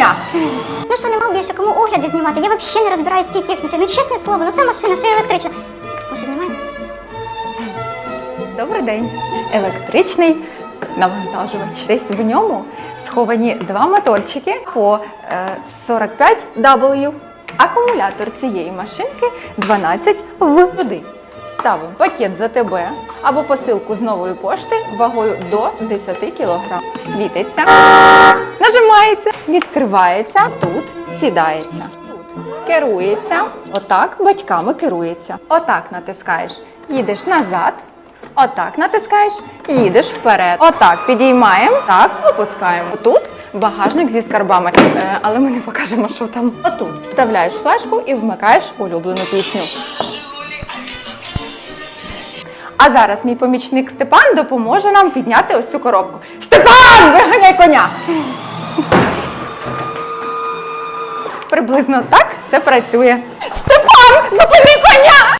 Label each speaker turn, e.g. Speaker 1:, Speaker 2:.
Speaker 1: коня.
Speaker 2: Ну що, нема більше кому огляди знімати? Я взагалі не розбираюсь в цій техніці. Ну чесне слово, ну це машина, ще електрична. Може, знімаємо?
Speaker 1: Добрий день. Електричний навантажувач. Десь в ньому сховані два моторчики по е, 45W. Акумулятор цієї машинки 12 в. Туди ставимо пакет за ТБ або посилку з нової пошти вагою до 10 кг. Світиться, нажимається, відкривається, тут сідається. Тут керується. Отак батьками керується. Отак натискаєш. Їдеш назад. Отак натискаєш, їдеш вперед. Отак підіймаємо, так опускаємо. Тут багажник зі скарбами, Е, але ми не покажемо, що там. Отут вставляєш флешку і вмикаєш улюблену пісню. А зараз мій помічник Степан допоможе нам підняти ось цю коробку. Степан, виганяй коня! Приблизно так це працює. Степан, зупини!